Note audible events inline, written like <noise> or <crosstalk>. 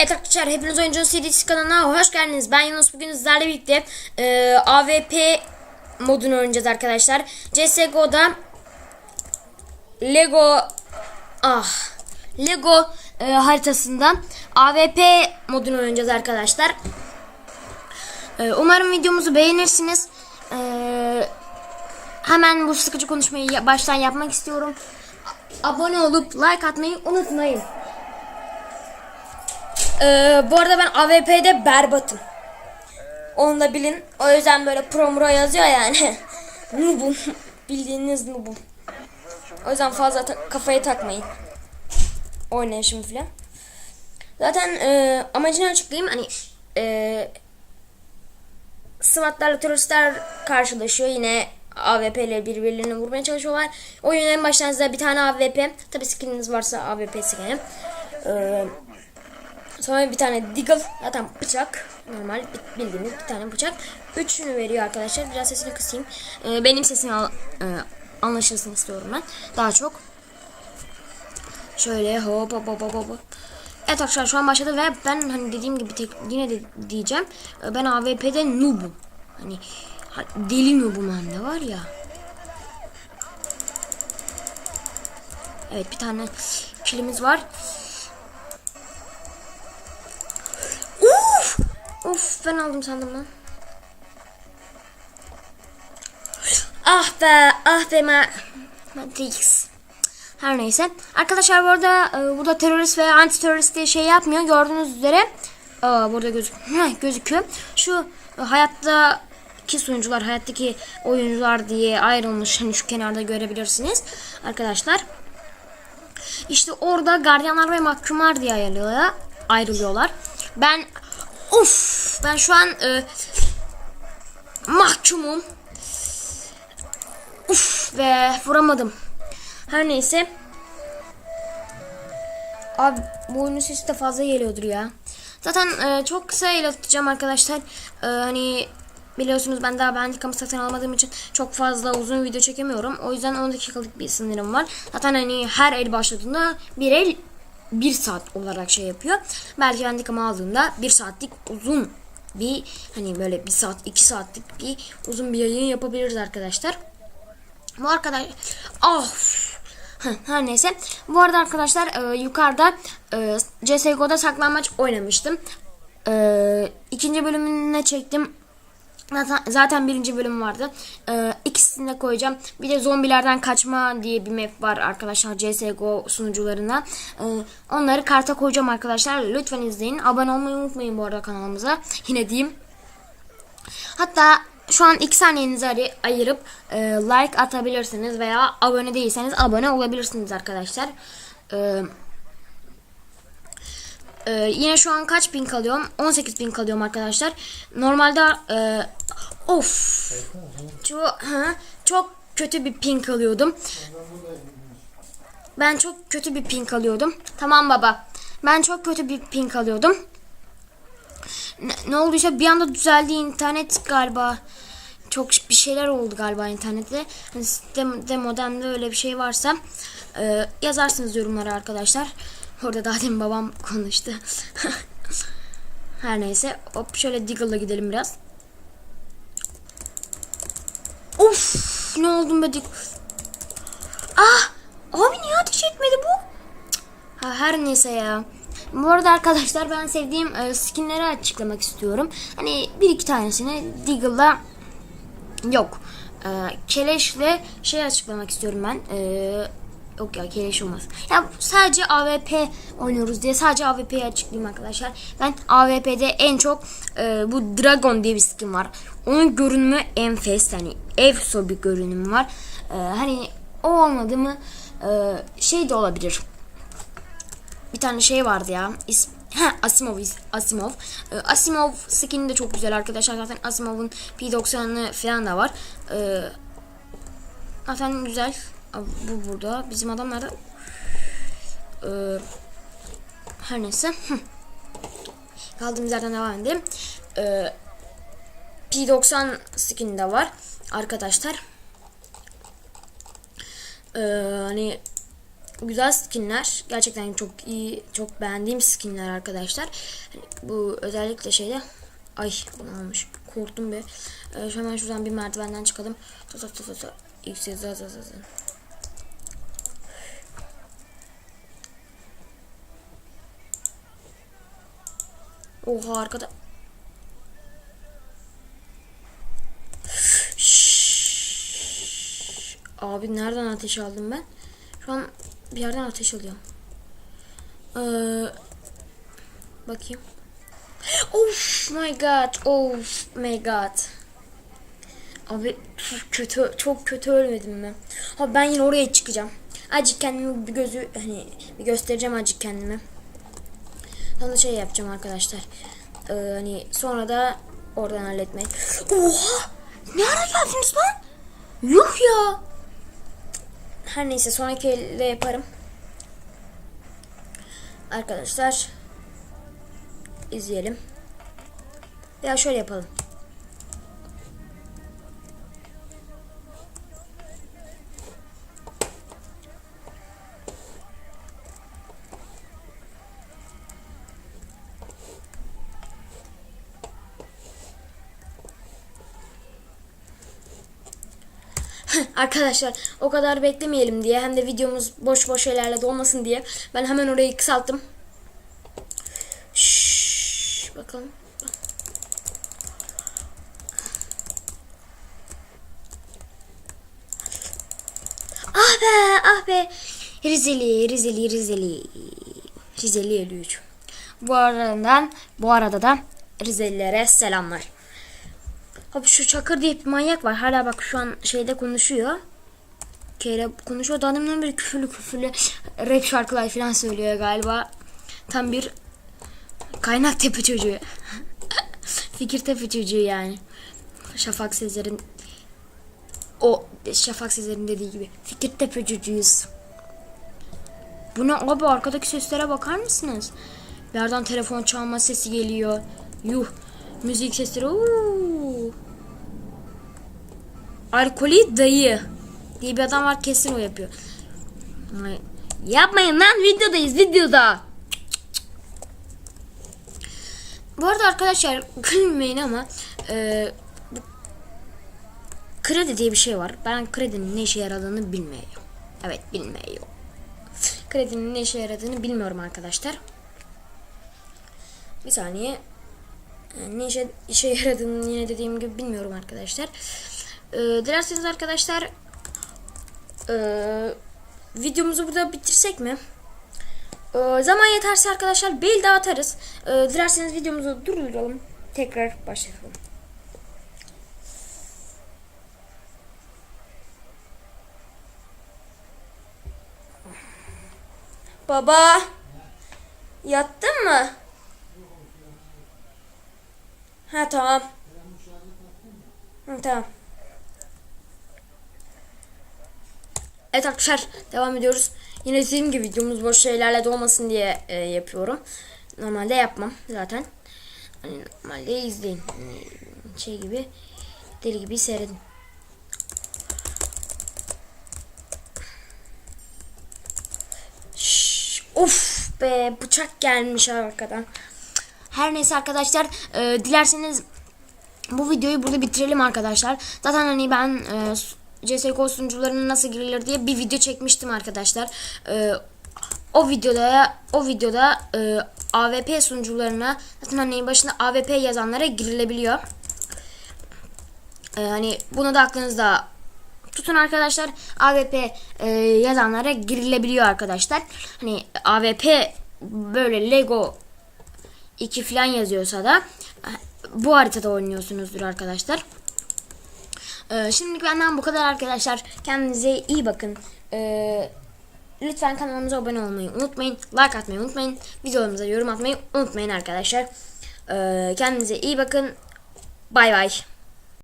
Evet arkadaşlar hepiniz oyuncu CDC kanalına hoş geldiniz. Ben Yunus bugün sizlerle birlikte e, AVP modunu oynayacağız arkadaşlar. CSGO'da Lego ah Lego e, haritasında AVP modunu oynayacağız arkadaşlar. E, umarım videomuzu beğenirsiniz. E, hemen bu sıkıcı konuşmayı baştan yapmak istiyorum. Abone olup like atmayı unutmayın. Ee, bu arada ben AWP'de berbatım. Onu da bilin. O yüzden böyle promura yazıyor yani. <laughs> noobum. Bildiğiniz noobum. O yüzden fazla ta- kafaya takmayın. Oynayın şimdi filan. Zaten e, amacını açıklayayım. Hani e, SWAT'larla teröristler karşılaşıyor. Yine AWP ile birbirlerini vurmaya çalışıyorlar. Oyunun en baştan size bir tane AWP. Tabi skininiz varsa AWP skini. Ee, Sonra bir tane deagle zaten bıçak normal bi- bildiğiniz bir tane bıçak. Üçünü veriyor arkadaşlar. Biraz sesini kısayım. Ee, benim sesim al, e, anlaşılsın istiyorum ben. Daha çok. Şöyle hop hop hop hop hop. Evet arkadaşlar şu an başladı ve ben hani dediğim gibi tek, yine de diyeceğim. e, Ben AWP'de noobum. Hani ha- deli noobum hem de var ya. Evet bir tane kilimiz var. Of ben aldım sandım lan. Ah be ah be ma Matrix. Her neyse. Arkadaşlar bu arada e, burada terörist veya anti terörist diye şey yapmıyor. Gördüğünüz üzere Aa, burada gözük Heh, gözüküyor. Şu e, hayatta ki sunucular, hayattaki oyuncular diye ayrılmış. Hani şu kenarda görebilirsiniz. Arkadaşlar. İşte orada gardiyanlar ve mahkumlar diye ayrılıyorlar. Ben of ben şu an e, mahkumum. Uf ve vuramadım. Her neyse. Abi bu oyunun sesi de fazla geliyordur ya. Zaten e, çok kısa el atacağım arkadaşlar. E, hani biliyorsunuz ben daha bendikamı satın almadığım için çok fazla uzun video çekemiyorum. O yüzden 10 dakikalık bir sınırım var. Zaten hani her el başladığında bir el bir saat olarak şey yapıyor. Belki bendikamı aldığında bir saatlik uzun bir hani böyle bir saat iki saatlik bir uzun bir yayın yapabiliriz arkadaşlar. Bu arkadaş ah <laughs> her neyse. Bu arada arkadaşlar e, yukarıda e, CSGO'da saklanmaç oynamıştım. E, ikinci bölümüne çektim. Zaten, birinci bölüm vardı. E, ikisini de koyacağım. Bir de zombilerden kaçma diye bir map var arkadaşlar CSGO sunucularına. E, onları karta koyacağım arkadaşlar. Lütfen izleyin. Abone olmayı unutmayın bu arada kanalımıza. Yine diyeyim. Hatta şu an 2 saniyenizi ayır- ayırıp e, like atabilirsiniz veya abone değilseniz abone olabilirsiniz arkadaşlar. E, e, yine şu an kaç ping alıyorum? 18 ping alıyorum arkadaşlar. Normalde e, of çok, hı, çok kötü bir ping alıyordum. Ben çok kötü bir ping alıyordum. Tamam baba. Ben çok kötü bir ping alıyordum ne, ne olduysa bir anda düzeldi internet galiba. Çok bir şeyler oldu galiba internette. Hani sistem, demodemde öyle bir şey varsa e, yazarsınız yorumlara arkadaşlar. Orada daha demin babam konuştu. <laughs> Her neyse. Hop şöyle Deagle'la gidelim biraz. Of ne oldum be Deagle. Ah abi niye ateş etmedi bu? Her neyse ya. Bu arada arkadaşlar ben sevdiğim e, skinleri açıklamak istiyorum. Hani bir iki tanesini Deagle'la yok. E, Keleş'le şey açıklamak istiyorum ben. E, yok ya Keleş olmaz. Ya sadece AWP oynuyoruz diye sadece AWP'yi açıklayayım arkadaşlar. Ben AWP'de en çok e, bu Dragon diye bir skin var. Onun görünümü enfes hani efso bir görünümü var. E, hani o olmadı mı e, şey de olabilir bir tane şey vardı ya. İsm Ha, Asimov Asimov. Ee, Asimov skin de çok güzel arkadaşlar. Zaten Asimov'un P90'ı falan da var. Ee, zaten güzel. Bu burada. Bizim adam nerede? Ee, her neyse. Kaldığımız yerden devam edelim. Ee, P90 skin de var. Arkadaşlar. Ee, hani güzel skinler. Gerçekten çok iyi, çok beğendiğim skinler arkadaşlar. Hani bu özellikle şeyde ay bu ne olmuş? Korktum be. Ee, hemen şuradan bir merdivenden çıkalım. Ta ta ta ta. Yüksek za za za Oha arkada. Şşş. Abi nereden ateş aldım ben? Şu an bir yerden ateş alıyorum. Ee, bakayım. Of my god. Of my god. Abi çok kötü çok kötü ölmedim mi? Abi ben yine oraya çıkacağım. Acık kendimi bir gözü hani bir göstereceğim acık kendimi. Sonra şey yapacağım arkadaşlar. Ee, hani sonra da oradan halletmek. Oha! Ne ara geldiniz lan? Yuh ya. Her neyse sonraki elde yaparım. Arkadaşlar izleyelim. Veya şöyle yapalım. <laughs> Arkadaşlar o kadar beklemeyelim diye hem de videomuz boş boş şeylerle dolmasın diye ben hemen orayı kısalttım. Şşş, bakalım. Ah be ah be. Rizeli Rizeli Rizeli. Rizeli 53. Bu aradan bu arada da Rizelilere selamlar. Abi şu Çakır diye bir manyak var. Hala bak şu an şeyde konuşuyor. Kere konuşuyor. Danımdan bir küfürlü küfürlü rap şarkılar falan söylüyor galiba. Tam bir kaynak tepe çocuğu. <laughs> Fikir tepe çocuğu yani. Şafak Sezer'in o Şafak Sezer'in dediği gibi fikir tepe çocuğuyuz. Bu ne abi arkadaki seslere bakar mısınız? Yerden telefon çalma sesi geliyor. Yuh. Müzik sesleri. Uuu. Alkolü dayı diye bir adam var kesin o yapıyor. Ay, Yapmayın lan videodayız videoda. Bu arada arkadaşlar gülmeyin ama e, kredi diye bir şey var. Ben kredinin ne işe yaradığını bilmiyorum. Evet bilmiyorum. Kredinin ne işe yaradığını bilmiyorum arkadaşlar. Bir saniye. Yani ne işe, işe yaradığını yine dediğim gibi bilmiyorum arkadaşlar. Ee, dilerseniz arkadaşlar ee, videomuzu burada bitirsek mi? Ee, zaman yeterse arkadaşlar bel daha atarız. Ee, dilerseniz videomuzu durduralım. Tekrar başlayalım. Baba yattın mı? Ha tamam. Hı, tamam. Evet arkadaşlar devam ediyoruz. Yine dediğim gibi videomuz boş şeylerle dolmasın diye e, yapıyorum. Normalde yapmam zaten. Hani normalde izleyin. Hani şey gibi deli gibi seyredin. Of be bıçak gelmiş arkadan. Her neyse arkadaşlar e, dilerseniz bu videoyu burada bitirelim arkadaşlar. Zaten hani ben e, CSGO sunucularına nasıl girilir diye bir video çekmiştim arkadaşlar. E, o videoda o videoda e, AVP sunucularına zaten hani başında AVP yazanlara girilebiliyor. E, hani bunu da aklınızda tutun arkadaşlar. AVP e, yazanlara girilebiliyor arkadaşlar. Hani AVP böyle Lego 2 falan yazıyorsa da bu haritada oynuyorsunuzdur arkadaşlar. Ee, şimdilik benden bu kadar arkadaşlar. Kendinize iyi bakın. Ee, lütfen kanalımıza abone olmayı unutmayın. Like atmayı unutmayın. Videolarımıza yorum atmayı unutmayın arkadaşlar. Ee, kendinize iyi bakın. Bay bay.